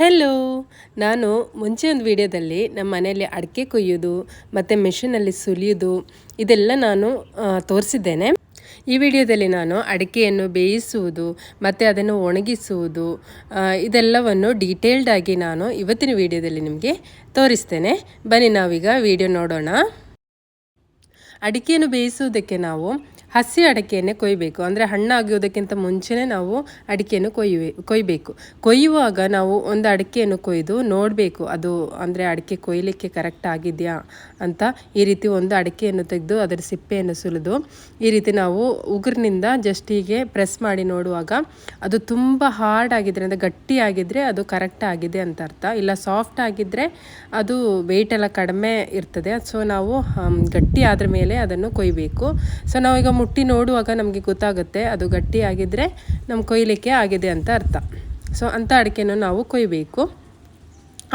Hello ನಾನು ಮುಂಚೆ ಒಂದು ವಿಡಿಯೋದಲ್ಲಿ ನಮ್ಮ ಮನೆಯಲ್ಲಿ ಅಡಿಕೆ ಕೊಯ್ಯೋದು ಮತ್ತು ಮೆಷಿನಲ್ಲಿ ಸುಲಿಯೋದು ಇದೆಲ್ಲ ನಾನು ತೋರಿಸಿದ್ದೇನೆ. ಈ ವಿಡಿಯೋದಲ್ಲಿ ನಾನು ಅಡಿಕೆಯನ್ನು ಬೇಯಿಸುವುದು, ಮತ್ತು ಅದನ್ನು ಒಣಗಿಸುವುದು ಇದೆಲ್ಲವನ್ನು ಡೀಟೇಲ್ಡ್ ಆಗಿ ನಾನು ಇವತ್ತಿನ ವಿಡಿಯೋದಲ್ಲಿ ನಿಮಗೆ ತೋರಿಸ್ತೇನೆ. ಬನ್ನಿ ನಾವೀಗ ವಿಡಿಯೋ ನೋಡೋಣ. ಅಡಿಕೆಯನ್ನು ಬೇಯಿಸುವುದಕ್ಕೆ ನಾವು ಹಸಿ ಅಡಿಕೆಯನ್ನೇ ಕೊಯ್ಯಬೇಕು ಅಂದರೆ ಹಣ್ಣಾಗೋದಕ್ಕಿಂತ ಮುಂಚೆನೇ ನಾವು ಅಡಿಕೆಯನ್ನು ಕೊಯ್ಯುವೆ ಕೊಯ್ಯಬೇಕು ಕೊಯ್ಯುವಾಗ ನಾವು ಒಂದು ಅಡಿಕೆಯನ್ನು ಕೊಯ್ದು ನೋಡಬೇಕು, ಅದು ಅಂದರೆ ಅಡಿಕೆ ಕೊಯ್ಯಲಿಕ್ಕೆ ಕರೆಕ್ಟ್ ಆಗಿದೆಯಾ ಅಂತ ಈ ರೀತಿ ಒಂದು ಅಡಿಕೆಯನ್ನು ತೆಗೆದು ಅದರ ಸಿಪ್ಪೆಯನ್ನು ಸುಲಿದು ಈ ರೀತಿ ನಾವು ಉಗುರಿನಿಂದ ಜಸ್ಟ್ ಹೀಗೆ ಪ್ರೆಸ್ ಮಾಡಿ ನೋಡುವಾಗ ಅದು ತುಂಬ ಹಾರ್ಡ್ ಆಗಿದ್ರೆ, ಅಂದರೆ ಗಟ್ಟಿಯಾಗಿದ್ದರೆ ಅದು ಕರೆಕ್ಟ್ ಆಗಿದೆ ಅಂತ ಅರ್ಥ. ಇಲ್ಲ ಸಾಫ್ಟ್ ಆಗಿದ್ದರೆ ಅದು ವೆಯ್ಟ್ ಎಲ್ಲ ಕಡಿಮೆ ಇರ್ತದೆ. ಸೊ ನಾವು ಗಟ್ಟಿ ಆದ್ರ ಮೇಲೆ ಅದನ್ನು ಕೊಯ್ಬೇಕು. ಸೊ ನಾವೀಗ ಮುಟ್ಟಿ ನೋಡುವಾಗ ನಮಗೆ ಗೊತ್ತಾಗುತ್ತೆ, ಅದು ಗಟ್ಟಿ ಆಗಿದ್ದರೆ ನಮ್ಮ ಕೊಯ್ಲಿಕ್ಕೆ ಆಗಿದೆ ಅಂತ ಅರ್ಥ. ಸೊ ಅಂಥ ಅಡಿಕೆಯನ್ನು ನಾವು ಕೊಯ್ಬೇಕು.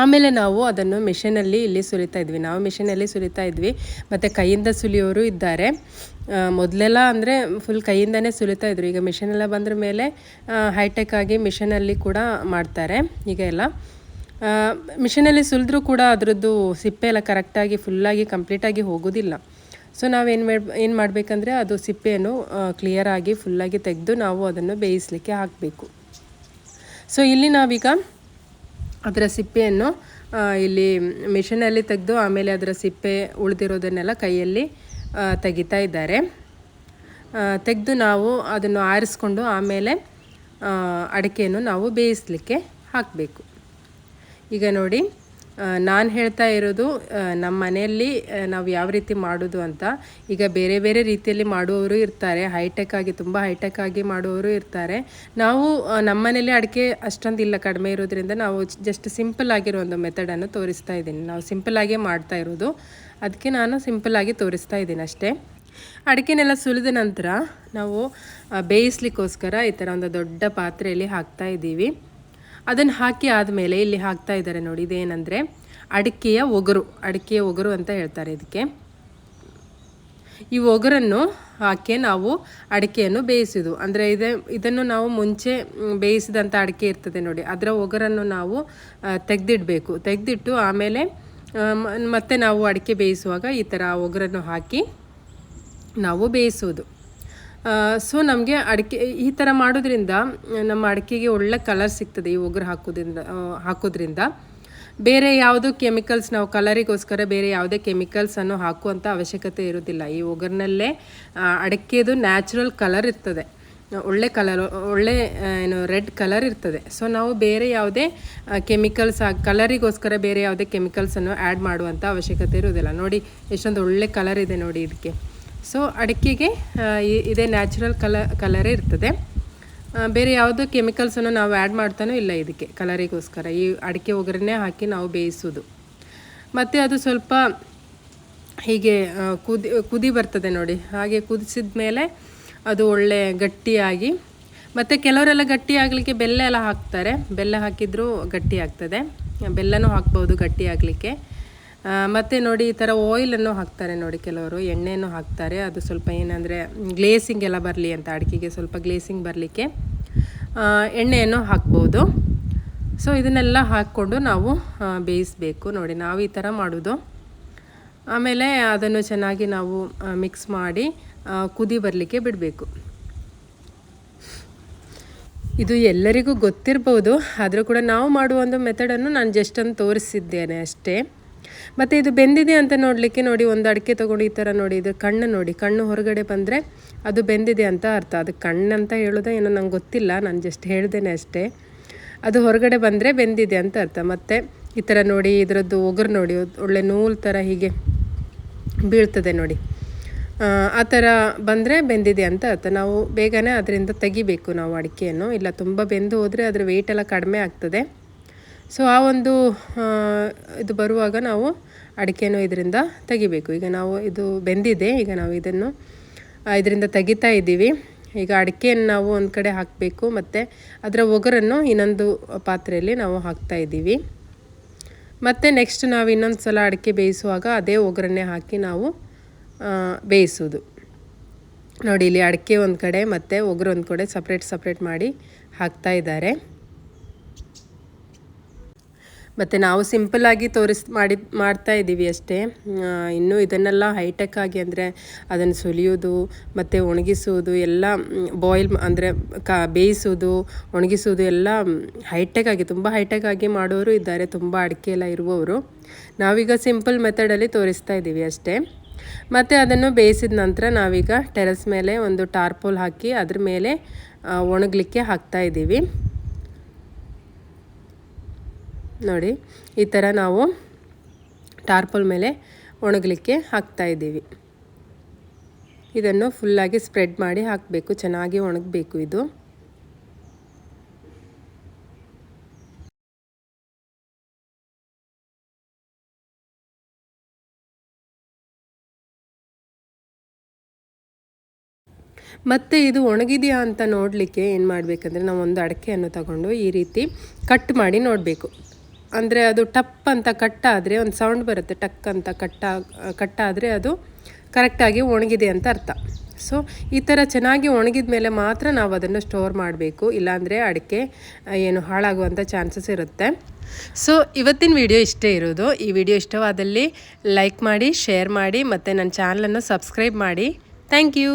ಆಮೇಲೆ ನಾವು ಅದನ್ನು ಮಿಷಿನಲ್ಲಿ ಇಲ್ಲಿ ಸುಲಿತಾ ಇದ್ವಿ. ನಾವು ಮಿಷಿನಲ್ಲಿ ಸುಲಿತಾ ಇದ್ವಿ. ಮತ್ತು ಕೈಯಿಂದ ಸುಲಿಯೋರು ಇದ್ದಾರೆ. ಮೊದಲೆಲ್ಲ ಅಂದರೆ ಫುಲ್ ಕೈಯಿಂದನೇ ಸುಲಿತಾ ಇದ್ರು. ಈಗ ಮಿಷಿನೆಲ್ಲ ಬಂದ್ರ ಮೇಲೆ ಹೈಟೆಕ್ ಆಗಿ ಮಿಷಿನಲ್ಲಿ ಕೂಡ ಮಾಡ್ತಾರೆ. ಈಗ ಎಲ್ಲ ಮಿಷಿನಲ್ಲಿ ಸುಲಿದ್ರೂ ಕೂಡ ಅದರದ್ದು ಸಿಪ್ಪೆ ಎಲ್ಲ ಕರೆಕ್ಟಾಗಿ ಫುಲ್ಲಾಗಿ ಕಂಪ್ಲೀಟಾಗಿ ಹೋಗೋದಿಲ್ಲ. ಸೊ ನಾವೇನು ಮಾಡಿ, ಏನು ಮಾಡಬೇಕಂದ್ರೆ ಅದು ಸಿಪ್ಪೆಯನ್ನು ಕ್ಲಿಯರಾಗಿ ಫುಲ್ಲಾಗಿ ತೆಗೆದು ನಾವು ಅದನ್ನು ಬೇಯಿಸಲಿಕ್ಕೆ ಹಾಕಬೇಕು. ಸೊ ಇಲ್ಲಿ ನಾವೀಗ ಅದರ ಸಿಪ್ಪೆಯನ್ನು ಇಲ್ಲಿ ಮಿಷಿನಲ್ಲಿ ತೆಗೆದು ಆಮೇಲೆ ಅದರ ಸಿಪ್ಪೆ ಉಳಿದಿರೋದನ್ನೆಲ್ಲ ಕೈಯಲ್ಲಿ ತೆಗಿತಾ ಇದ್ದಾರೆ. ತೆಗೆದು ನಾವು ಅದನ್ನು ಆರಿಸ್ಕೊಂಡು ಆಮೇಲೆ ಅಡಿಕೆಯನ್ನು ನಾವು ಬೇಯಿಸಲಿಕ್ಕೆ ಹಾಕಬೇಕು. ಈಗ ನೋಡಿ ನಾನು ಹೇಳ್ತಾ ಇರೋದು ನಮ್ಮ ಮನೆಯಲ್ಲಿ ನಾವು ಯಾವ ರೀತಿ ಮಾಡೋದು ಅಂತ. ಈಗ ಬೇರೆ ಬೇರೆ ರೀತಿಯಲ್ಲಿ ಮಾಡುವವರು ಇರ್ತಾರೆ. ಹೈಟೆಕ್ ಆಗಿ, ತುಂಬ ಹೈಟೆಕ್ ಆಗಿ ಮಾಡುವವರು ಇರ್ತಾರೆ. ನಾವು ನಮ್ಮ ಮನೇಲಿ ಅಡಿಕೆ ಅಷ್ಟೊಂದು ಇಲ್ಲ ಕಡಿಮೆ ಇರೋದ್ರಿಂದ ನಾವು ಜಸ್ಟ್ ಸಿಂಪಲ್ ಆಗಿರೋ ಒಂದು ಮೆಥಡನ್ನು ತೋರಿಸ್ತಾ ಇದ್ದೀನಿ. ನಾವು ಸಿಂಪಲ್ ಆಗೇ ಮಾಡ್ತಾ ಇರೋದು. ಅದಕ್ಕೆ ನಾನು ಸಿಂಪಲ್ ಆಗಿ ತೋರಿಸ್ತಾ ಇದ್ದೀನಿ ಅಷ್ಟೇ. ಅಡಿಕೆನೆಲ್ಲ ಸುಲಿದ ನಂತರ ನಾವು ಬೇಯಿಸ್ಲಿಕ್ಕೋಸ್ಕರ ಈ ಥರ ಒಂದು ದೊಡ್ಡ ಪಾತ್ರೆಯಲ್ಲಿ ಹಾಕ್ತಾ ಇದ್ದೀವಿ. ಅದನ್ನು ಹಾಕಿ ಆದಮೇಲೆ ಇಲ್ಲಿ ಹಾಕ್ತಾ ಇದ್ದಾರೆ ನೋಡಿ, ಇದೇನೆಂದರೆ ಅಡಿಕೆಯ ಒಗರು ಅಡಿಕೆಯ ಒಗರು ಅಂತ ಹೇಳ್ತಾರೆ ಇದಕ್ಕೆ. ಈ ಒಗರನ್ನು ಹಾಕಿ ನಾವು ಅಡಿಕೆಯನ್ನು ಬೇಯಿಸಿದು ಅಂದರೆ ಇದೇ, ಇದನ್ನು ನಾವು ಮುಂಚೆ ಬೇಯಿಸಿದಂಥ ಅಡಿಕೆ ಇರ್ತದೆ ನೋಡಿ, ಅದರ ಒಗರನ್ನು ನಾವು ತೆಗೆದಿಡಬೇಕು. ತೆಗೆದಿಟ್ಟು ಆಮೇಲೆ ಮತ್ತೆ ನಾವು ಅಡಿಕೆ ಬೇಯಿಸುವಾಗ ಈ ಥರ ಒಗರನ್ನು ಹಾಕಿ ನಾವು ಬೇಯಿಸೋದು ಸೊ ನಮಗೆ ಅಡಿಕೆ, ಈ ಥರ ಮಾಡೋದ್ರಿಂದ, ನಮ್ಮ ಅಡಿಕೆಗೆ ಒಳ್ಳೆ ಕಲರ್ ಸಿಗ್ತದೆ ಈ ಒಗ್ರು ಹಾಕೋದ್ರಿಂದ ಹಾಕೋದ್ರಿಂದ. ಬೇರೆ ಯಾವುದೋ ಕೆಮಿಕಲ್ಸ್ ನಾವು ಕಲರಿಗೋಸ್ಕರ ಬೇರೆ ಯಾವುದೇ ಕೆಮಿಕಲ್ಸನ್ನು ಹಾಕುವಂಥ ಅವಶ್ಯಕತೆ ಇರೋದಿಲ್ಲ. ಈ ಒಗರ್ನಲ್ಲೇ ಅಡಿಕೆದು ನ್ಯಾಚುರಲ್ ಕಲರ್ ಇರ್ತದೆ. ಒಳ್ಳೆ ಕಲರ್ ಒಳ್ಳೆ ಏನು ರೆಡ್ ಕಲರ್ ಇರ್ತದೆ. ಸೊ ನಾವು ಬೇರೆ ಯಾವುದೇ ಕೆಮಿಕಲ್ಸ್ ಕಲರಿಗೋಸ್ಕರ ಬೇರೆ ಯಾವುದೇ ಕೆಮಿಕಲ್ಸನ್ನು ಆ್ಯಡ್ ಮಾಡುವಂಥ ಅವಶ್ಯಕತೆ ಇರೋದಿಲ್ಲ. ನೋಡಿ, ಎಷ್ಟೊಂದು ಒಳ್ಳೆ ಕಲರ್ ಇದೆ ನೋಡಿ ಇದಕ್ಕೆ. ಸೊ ಅಡಿಕೆಗೆ ಇದೇ ನ್ಯಾಚುರಲ್ ಕಲ ಕಲರೇ ಇರ್ತದೆ. ಬೇರೆ ಯಾವುದೋ ಕೆಮಿಕಲ್ಸನ್ನು ನಾವು ಆ್ಯಡ್ ಮಾಡ್ತಾನೂ ಇಲ್ಲ ಇದಕ್ಕೆ ಕಲರಿಗೋಸ್ಕರ ಈ ಅಡಿಕೆ ಒಗ್ಗರಣೆ ಹಾಕಿ ನಾವು ಬೇಯಿಸೋದು. ಮತ್ತು ಅದು ಸ್ವಲ್ಪ ಹೀಗೆ ಕುದಿ ಕುದಿ ಬರ್ತದೆ ನೋಡಿ. ಹಾಗೆ ಕುದಿಸಿದ ಮೇಲೆ ಅದು ಒಳ್ಳೆ ಗಟ್ಟಿಯಾಗಿ, ಮತ್ತು ಕೆಲವರೆಲ್ಲ ಗಟ್ಟಿ ಆಗಲಿಕ್ಕೆ ಬೆಲ್ಲ ಎಲ್ಲ ಹಾಕ್ತಾರೆ. ಬೆಲ್ಲ ಹಾಕಿದರೂ ಗಟ್ಟಿ ಆಗ್ತದೆ. ಬೆಲ್ಲನೂ ಹಾಕ್ಬೋದು ಗಟ್ಟಿ ಆಗಲಿಕ್ಕೆ. ಮತ್ತು ನೋಡಿ ಈ ಥರ ಆಯಿಲನ್ನು ಹಾಕ್ತಾರೆ ನೋಡಿ ಕೆಲವರು ಎಣ್ಣೆಯನ್ನು ಹಾಕ್ತಾರೆ. ಅದು ಸ್ವಲ್ಪ ಏನಂದರೆ ಗ್ಲೇಸಿಂಗ್ ಎಲ್ಲ ಬರಲಿ ಅಂತ, ಅಡಿಕೆಗೆ ಸ್ವಲ್ಪ ಗ್ಲೇಸಿಂಗ್ ಬರಲಿಕ್ಕೆ ಎಣ್ಣೆಯನ್ನು ಹಾಕ್ಬೋದು. ಸೊ ಇದನ್ನೆಲ್ಲ ಹಾಕ್ಕೊಂಡು ನಾವು ಬೇಯಿಸಬೇಕು. ನೋಡಿ, ನಾವು ಈ ಥರ ಮಾಡೋದು. ಆಮೇಲೆ ಅದನ್ನು ಚೆನ್ನಾಗಿ ನಾವು ಮಿಕ್ಸ್ ಮಾಡಿ ಕುದಿ ಬರಲಿಕ್ಕೆ ಬಿಡಬೇಕು. ಇದು ಎಲ್ಲರಿಗೂ ಗೊತ್ತಿರ್ಬೋದು, ಆದರೂ ಕೂಡ ನಾವು ಮಾಡುವ ಒಂದು ಮೆಥಡನ್ನು ನಾನು ಜಸ್ಟ್ ಒಂದು ತೋರಿಸಿದ್ದೇನೆ ಅಷ್ಟೇ. ಮತ್ತು ಇದು ಬೆಂದಿದೆ ಅಂತ ನೋಡಲಿಕ್ಕೆ ನೋಡಿ ಒಂದು ಅಡಿಕೆ ತೊಗೊಂಡು ಈ ಥರ ನೋಡಿ ಇದು ಕಣ್ಣು ನೋಡಿ ಕಣ್ಣು ಹೊರಗಡೆ ಬಂದರೆ ಅದು ಬೆಂದಿದೆ ಅಂತ ಅರ್ಥ. ಅದು ಕಣ್ಣು ಅಂತ ಹೇಳೋದೇ ಏನೋ ನಂಗೆ ಗೊತ್ತಿಲ್ಲ ನಾನು ಜಸ್ಟ್ ಹೇಳ್ದೇನೆ ಅಷ್ಟೇ. ಅದು ಹೊರಗಡೆ ಬಂದರೆ ಬೆಂದಿದೆ ಅಂತ ಅರ್ಥ. ಮತ್ತು ಈ ಥರ ನೋಡಿ ಇದರದ್ದು ಒಗರು ನೋಡಿ ಒಳ್ಳೆ ನೂಲು ಥರ ಹೀಗೆ ಬೀಳ್ತದೆ ನೋಡಿ. ಆ, ಆ ಥರ ಬಂದರೆ ಬೆಂದಿದೆ ಅಂತ ಅರ್ಥ. ನಾವು ಬೇಗನೆ ಅದರಿಂದ ತೆಗಿಬೇಕು ನಾವು ಅಡಿಕೆಯನ್ನು. ಇಲ್ಲ ತುಂಬ ಬೆಂದು ಹೋದರೆ ಅದರ ವೆಯ್ಟೆಲ್ಲ ಕಡಿಮೆ ಆಗ್ತದೆ. ಸೊ ಆ ಒಂದು ಇದು ಬರುವಾಗ ನಾವು ಅಡಿಕೆಯನ್ನು ಇದರಿಂದ ತೆಗಿಬೇಕು. ಈಗ ನಾವು ಇದು ಬೆಂದಿದೆ. ಈಗ ನಾವು ಇದನ್ನು ಇದರಿಂದ ತೆಗಿತಾ ಇದ್ದೀವಿ. ಈಗ ಅಡಿಕೆಯನ್ನು ನಾವು ಒಂದು ಕಡೆ ಹಾಕಬೇಕು. ಮತ್ತು ಅದರ ಒಗರನ್ನು ಇನ್ನೊಂದು ಪಾತ್ರೆಯಲ್ಲಿ ನಾವು ಹಾಕ್ತಾ ಇದ್ದೀವಿ. ಮತ್ತು ನೆಕ್ಸ್ಟ್ ನಾವು ಇನ್ನೊಂದು ಸಲ ಅಡಿಕೆ ಬೇಯಿಸುವಾಗ ಅದೇ ಒಗ್ಗರಣೆ ಹಾಕಿ ನಾವು ಬೇಯಿಸೋದು ನೋಡಿ, ಇಲ್ಲಿ ಅಡಿಕೆ ಒಂದು ಕಡೆ ಮತ್ತು ಒಗ್ರು ಒಂದು ಕಡೆ ಸಪ್ರೇಟ್ ಸಪ್ರೇಟ್ ಮಾಡಿ ಹಾಕ್ತಾ ಇದ್ದಾರೆ. ಮತ್ತು ನಾವು ಸಿಂಪಲ್ಲಾಗಿ ತೋರಿಸ್, ಮಾಡಿ, ಮಾಡ್ತಾ ಇದ್ದೀವಿ ಅಷ್ಟೇ. ಇನ್ನೂ ಇದನ್ನೆಲ್ಲ ಹೈಟೆಕ್ ಆಗಿ ಅಂದರೆ ಅದನ್ನು ಸುಲಿಯೋದು, ಮತ್ತು ಒಣಗಿಸುವುದು, ಎಲ್ಲ ಬಾಯ್ಲ್ ಅಂದರೆ ಕ ಬೇಯಿಸೋದು ಒಣಗಿಸೋದು ಎಲ್ಲ ಹೈಟೆಕ್ ಆಗಿ, ತುಂಬ ಹೈಟೆಕ್ ಆಗಿ ಮಾಡೋರು ಇದ್ದಾರೆ. ತುಂಬ ಅಡಿಕೆ ಎಲ್ಲ ಇರುವವರು. ನಾವೀಗ ಸಿಂಪಲ್ ಮೆಥಡಲ್ಲಿ ತೋರಿಸ್ತಾ ಇದ್ದೀವಿ ಅಷ್ಟೇ. ಮತ್ತು ಅದನ್ನು ಬೇಯಿಸಿದ ನಂತರ ನಾವೀಗ ಟೆರೆಸ್ ಮೇಲೆ ಒಂದು ಟಾರ್ಪೋಲ್ ಹಾಕಿ ಅದ್ರ ಮೇಲೆ ಒಣಗಲಿಕ್ಕೆ ಹಾಕ್ತಾ ಇದ್ದೀವಿ. ನೋಡಿ, ಈ ಥರ ನಾವು ಟಾರ್ಪಲ್ ಮೇಲೆ ಒಣಗಲಿಕ್ಕೆ ಹಾಕ್ತಾ ಇದ್ದೀವಿ. ಇದನ್ನು ಫುಲ್ಲಾಗಿ ಸ್ಪ್ರೆಡ್ ಮಾಡಿ ಹಾಕಬೇಕು, ಚೆನ್ನಾಗಿ ಒಣಗಬೇಕು ಇದು. ಮತ್ತು ಇದು ಒಣಗಿದೆಯಾ ಅಂತ ನೋಡಲಿಕ್ಕೆ ಏನು ಮಾಡಬೇಕಂದ್ರೆ ನಾವು ಒಂದು ಅಡಕೆಯನ್ನು ತಗೊಂಡು ಈ ರೀತಿ ಕಟ್ ಮಾಡಿ ನೋಡಬೇಕು. ಅಂದರೆ ಅದು ಟಪ್ ಅಂತ ಕಟ್ಟಾದರೆ ಒಂದು ಸೌಂಡ್ ಬರುತ್ತೆ, ಟಕ್ ಅಂತ ಕಟ್ಟ ಕಟ್ಟಾದರೆ ಅದು ಕರೆಕ್ಟಾಗಿ ಒಣಗಿದೆ ಅಂತ ಅರ್ಥ. ಸೊ ಈ ಥರ ಚೆನ್ನಾಗಿ ಒಣಗಿದ ಮೇಲೆ ಮಾತ್ರ ನಾವು ಅದನ್ನು ಸ್ಟೋರ್ ಮಾಡಬೇಕು, ಇಲ್ಲಾಂದರೆ ಅಡಿಕೆ ಏನು ಹಾಳಾಗುವಂಥ ಚಾನ್ಸಸ್ ಇರುತ್ತೆ. ಸೊ ಇವತ್ತಿನ ವಿಡಿಯೋ ಇಷ್ಟೇ ಇರೋದು. ಈ ವಿಡಿಯೋ ಇಷ್ಟವಾದಲ್ಲಿ ಲೈಕ್ ಮಾಡಿ ಶೇರ್ ಮಾಡಿ, ಮತ್ತು ನನ್ನ ಚಾನಲನ್ನು ಸಬ್ಸ್ಕ್ರೈಬ್ ಮಾಡಿ. Thank you